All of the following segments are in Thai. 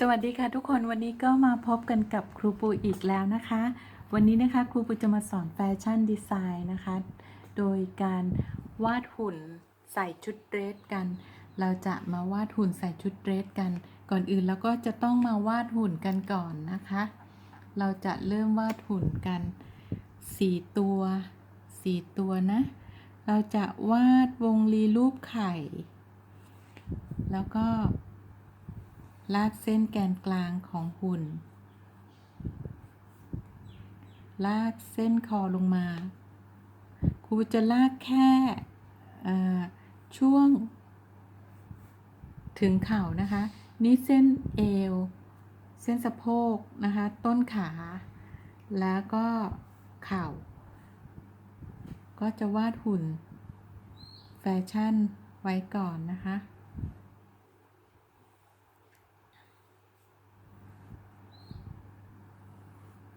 สวัสดีค่ะทุกคนวันนี้ก็มาพบกันกับครูปูอีกแล้วนะคะ วันนี้นะคะครูปูจะมาสอนแฟชั่นดีไซน์นะคะ โดยการวาดหุ่นใส่ชุดเดรสกัน เราจะมาวาดหุ่นใส่ชุดเดรสกัน ก่อนอื่นแล้วก็จะต้องมาวาดหุ่นกันก่อนนะคะ เราจะเริ่มวาดหุ่นกันสี่ตัวสี่ตัวนะ เราจะวาดวงรีรูปไข่ แล้วก็ ลากเส้นแกนกลางของหุ่น ลากเส้นคอลงมา ครูจะลากแค่ช่วง ถึงเข่านะคะ นี่เส้นเอว เส้นสะโพกนะคะ ต้นขา แล้วก็เข่า ก็จะวาดหุ่นแฟชั่นไว้ก่อนนะคะ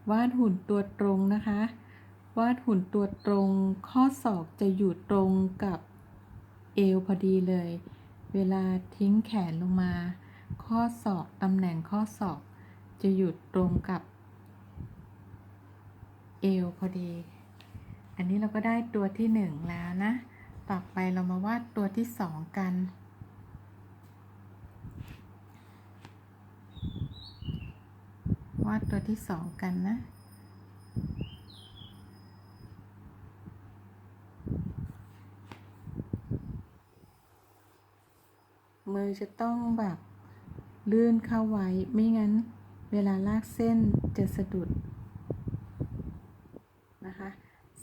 วาดหุ่นตัวตรงนะคะ วาดหุ่นตัวตรง ข้อศอกจะอยู่ตรงกับเอวพอดีเลย เวลาทิ้งแขนลงมา ข้อศอกตำแหน่งข้อศอกจะอยู่ตรงกับเอวพอดี อันนี้เราก็ได้ตัวที่หนึ่งแล้วนะ ต่อไปเรามาวาดตัวที่สองกัน วาดตัวที่สองกันนะ มือจะต้องแบบลื่นเข้าไว้ ไม่งั้นเวลาลากเส้นจะสะดุดนะคะ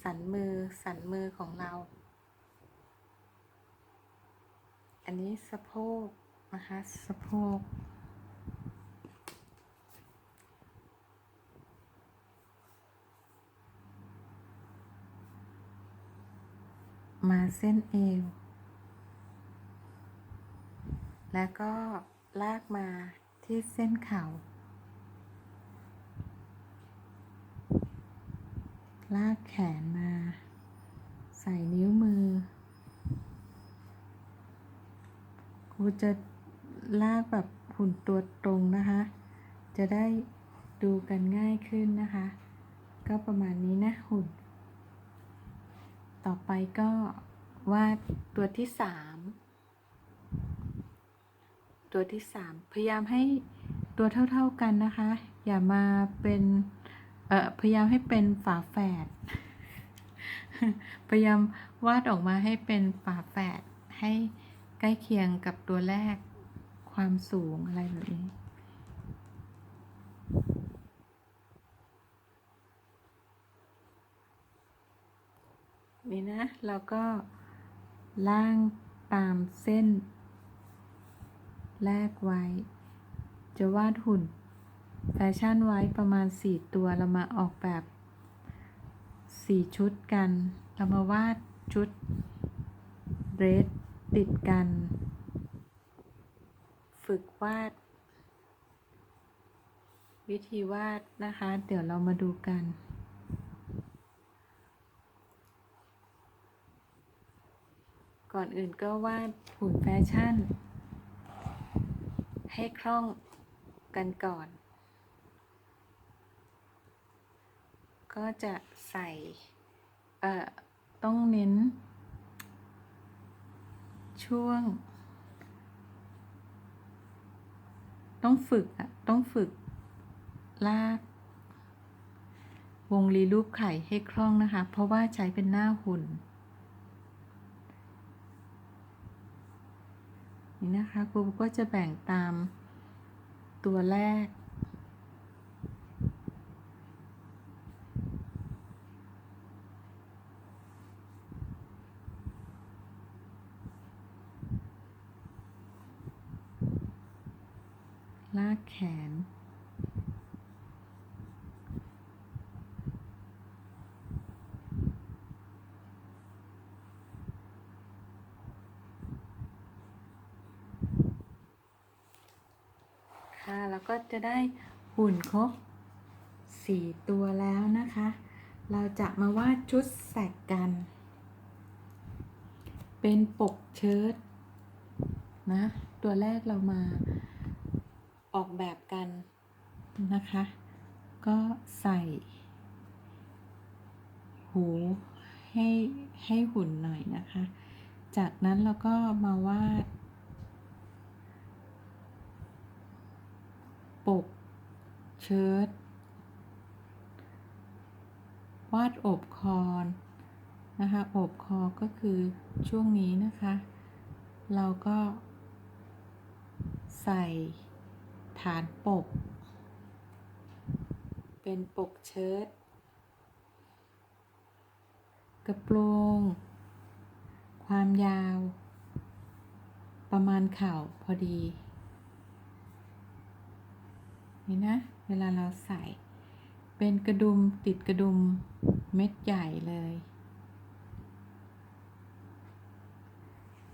สันมือสันมือของเรา อันนี้สะโพกนะคะ สะโพก มาเส้นเอว แล้วก็ลากมาที่เส้นเข่า ลากแขนมา ใส่นิ้วมือ ครูจะลากแบบหุ่นตัวตรงนะคะ จะได้ดูกันง่ายขึ้นนะคะ ก็ประมาณนี้นะหุ่น ต่อไปก็วาดตัวที่สามตัวที่สามพยายามให้ตัวเท่าๆกันนะคะ อย่ามาเป็นเอ่อพยายามให้เป็นฝาแฝดพยายามวาดออกมาให้เป็นฝาแฝดให้ใกล้เคียงกับตัวแรกความสูงอะไรแบบนี้ นี่นะเราก็ล่างตามเส้น แรกไว้ จะวาดหุ่นแฟชั่นไว้ประมาณ 4 ตัวเรามาออกแบบ 4 ชุดกัน เรามาวาดชุดเรสติดกัน ฝึกวาด วิธีวาดนะคะ เดี๋ยวเรามาดูกัน ก่อนอื่นก็วาดหุ่นแฟชั่น ให้คล่องกันก่อน ก็จะใส่ เอ่อ ต้องเน้น ช่วง ต้องฝึกอะต้องฝึก ลาก วงรีรูปไข่ให้คล่องนะคะ เพราะว่าใช้เป็นหน้าหุ่น นี่นะคะครูก็จะแบ่งตามตัวแรก ลากแขน ค่ะแล้วก็ จะได้หุ่นครบสี่ตัวแล้วนะคะ เราจะมาวาดชุดแสกกัน เป็นปกเชิ้ตนะ ตัวแรกเรามาออกแบบกันนะคะ ก็ใส่ หูให้ให้หุ่นหน่อยนะคะ จากนั้นเราก็มาวาด ปก เชิ้ตวาดอบคอนนะคะอบคอก็คือช่วงนี้นะคะ เราก็ ใส่ฐานปก เป็นปกเชิ้ตกระโปรง ความยาว ประมาณเข่าพอดี นี่นะ เวลาเราใส่ เป็นกระดุมติดกระดุมเม็ดใหญ่เลย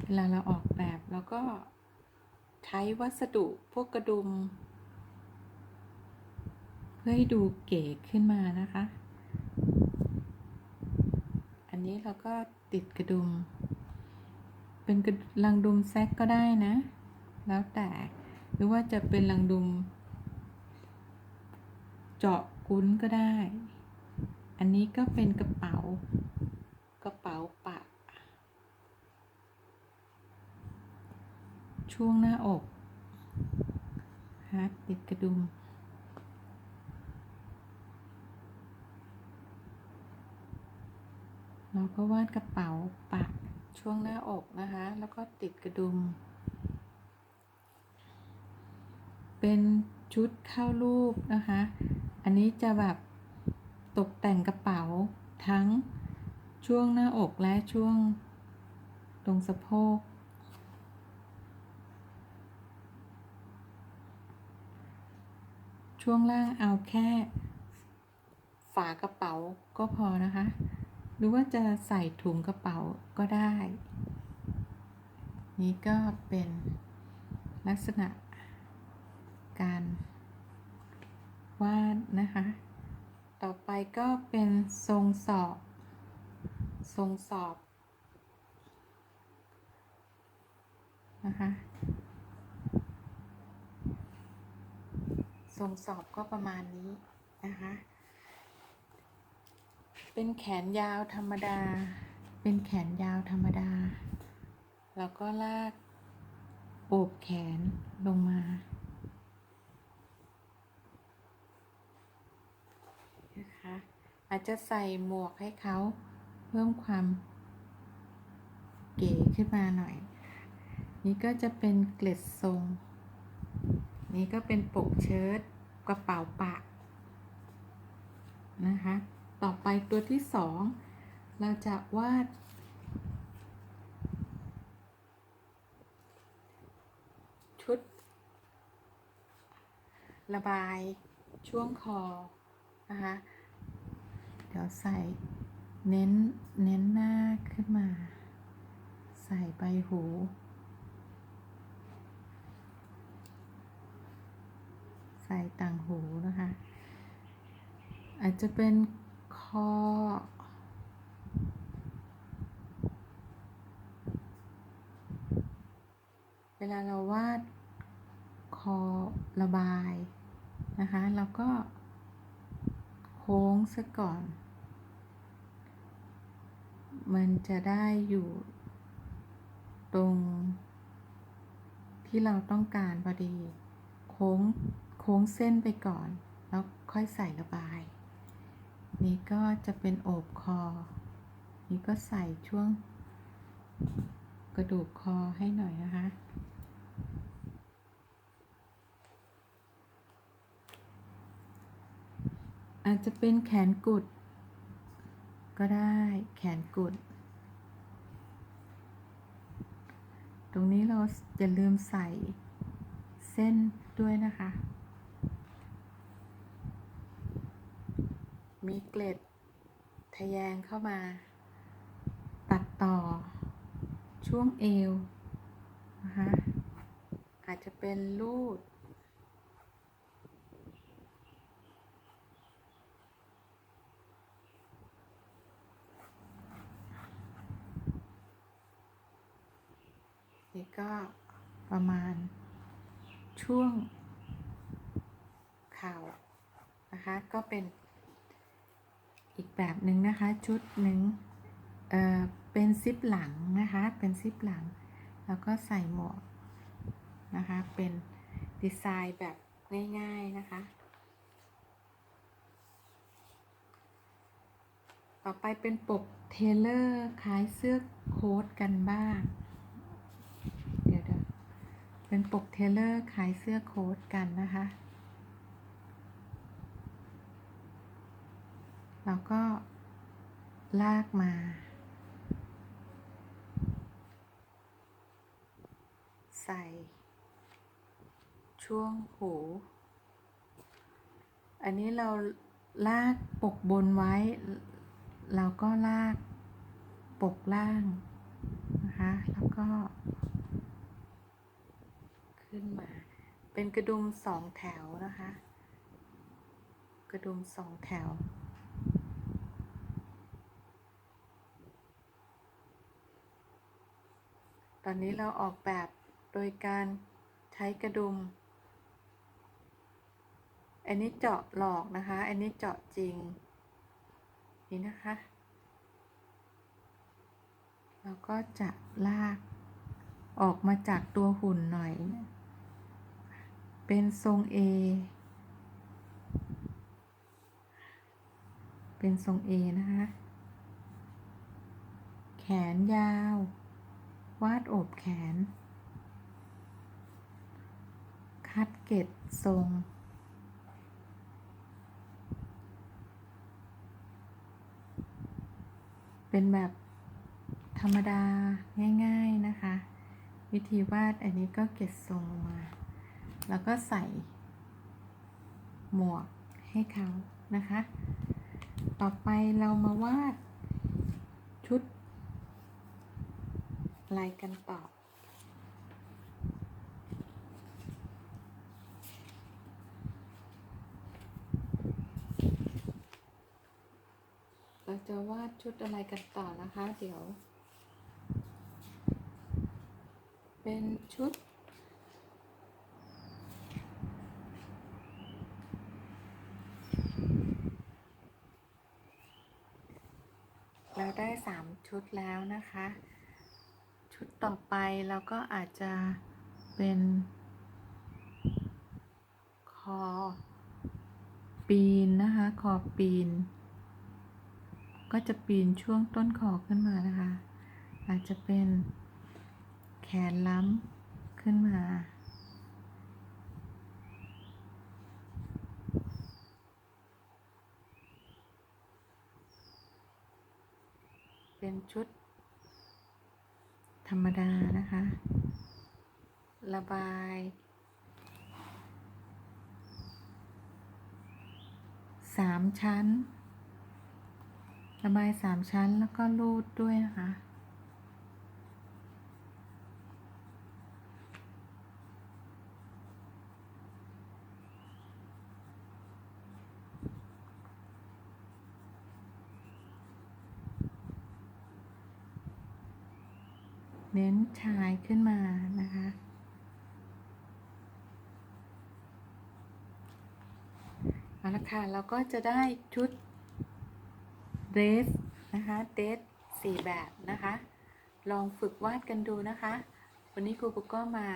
เวลาเราออกแบบเราก็ใช้วัสดุพวกกระดุม เพื่อให้ดูเก๋ขึ้นมานะคะ อันนี้เราก็ติดกระดุม เป็นกระลังดุมแซกก็ได้นะ แล้วแต่หรือว่าจะเป็นลังดุม เจาะกุ้นก็ได้ อันนี้ก็เป็นกระเป๋า กระเป๋าปะ ช่วงหน้าอกฮะติดกระดุมเราก็วาดกระเป๋าปะช่วงหน้าอกนะคะ แล้วก็ติดกระดุม เป็น ชุดเข้ารูปนะคะ อันนี้จะแบบตกแต่งกระเป๋าทั้งช่วงหน้าอกและช่วงตรงสะโพก ช่วงล่างเอาแค่ ฝากระเป๋าก็พอนะคะ หรือว่าจะใส่ถุงกระเป๋าก็ได้ นี่ก็เป็นลักษณะ การวาดนะคะ ต่อไปก็เป็นทรงสอบ ทรงสอบนะคะทรงสอบก็ประมาณนี้นะคะ เป็นแขนยาวธรรมดา เป็นแขนยาวธรรมดา แล้วก็ลากโอบแขนลงมา นะคะ อาจจะใส่หมวกให้เขาเพิ่มความเก๋ขึ้นมาหน่อย นี่ก็จะเป็นเกล็ดทรง นี่ก็เป็นปกเชิ้ตกระเป๋าปะนะคะ ต่อไปตัวที่สองเราจะวาด ชุด ระบายช่วงคอนะคะ เดี๋ยวใส่เน้นเน้นหน้าขึ้นมา ใส่ใบหูใส่ต่างหูนะคะ อาจจะเป็นคอ เวลาเราวาดคอระบายนะคะ เราก็โค้งซะก่อน มันจะได้อยู่ ตรง ที่เราต้องการพอดี โค้งโค้งเส้นไปก่อน แล้วค่อยใส่ระบาย นี่ก็จะเป็นโอบคอ นี่ก็ใส่ช่วง กระดูกคอให้หน่อยนะคะอาจจะเป็นแขนกุด ก็ได้แขนกุด ตรงนี้เราอย่าลืมใส่เส้นด้วยนะคะ มีเกล็ดทะแยงเข้ามา ตัดต่อช่วงเอวนะคะอาจจะเป็นลูด ก็ประมาณช่วงเข่านะคะ ก็เป็นอีกแบบหนึ่งนะคะ ชุดหนึ่งเอ่อเป็นซิปหลังนะคะ เป็นซิปหลัง แล้วก็ใส่หมวกนะคะ เป็นดีไซน์แบบง่าย ๆนะคะ ต่อไปเป็นปกเทเลอร์คล้ายเสื้อโค้ทกันบ้าง เป็นปกเทเลอร์คล้ายเสื้อโค้ทกันนะคะ แล้วก็ลากมา ใส่ ช่วงหู อันนี้เราลากปกบนไว้ เราก็ลากปกล่างนะคะ แล้วก็ ขึ้นมา เป็นกระดุมสองแถวนะคะ กระดุมสองแถว ตอนนี้เราออกแบบโดยการใช้กระดุม อันนี้เจาะหลอกนะคะ อันนี้เจาะจริง นี่นะคะ เราก็จะลากออกมาจากตัวหุ่นหน่อย เป็นทรง A เป็นทรง A นะคะ แขนยาว วาดโอบแขน คัดเกตทรง เป็นแบบธรรมดาง่าย ๆ นะคะ วิธีวาดอันนี้ก็เก็บทรงมา แล้วก็ใส่ หมวกให้เขานะคะ ต่อไปเรามาวาดชุดลายกันต่อเราจะวาดชุดอะไรกันต่อนะคะ เดี๋ยว เป็นชุด เราได้สาม ชุดแล้วนะคะ ชุดต่อไปเราก็อาจจะเป็นคอปีนนะคะคอปีน ก็จะปีนช่วงต้นคอขึ้นมานะคะ อาจจะเป็นแขนล้ำขึ้นมา เป็นชุด ธรรมดานะคะ ระบาย สามชั้น ระบายสามชั้นแล้วก็รูดด้วยนะคะ ชายขึ้นมานะคะ เอาละค่ะ เราก็จะได้ชุดเดรสนะคะเดรสสี่แบบนะคะ ลองฝึกวาดกันดูนะคะ วันนี้ครูปุ๊กก็มา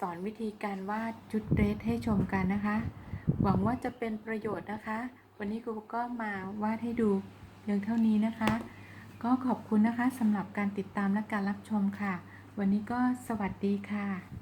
สอนวิธีการวาดชุดเดรสให้ชมกันนะคะ หวังว่าจะเป็นประโยชน์นะคะ วันนี้ครูปุ๊กก็มาวาดให้ดูเพียงเท่านี้นะคะ ก็ขอบคุณนะคะสำหรับการติดตามและการรับชมค่ะ วันนี้ก็สวัสดีค่ะ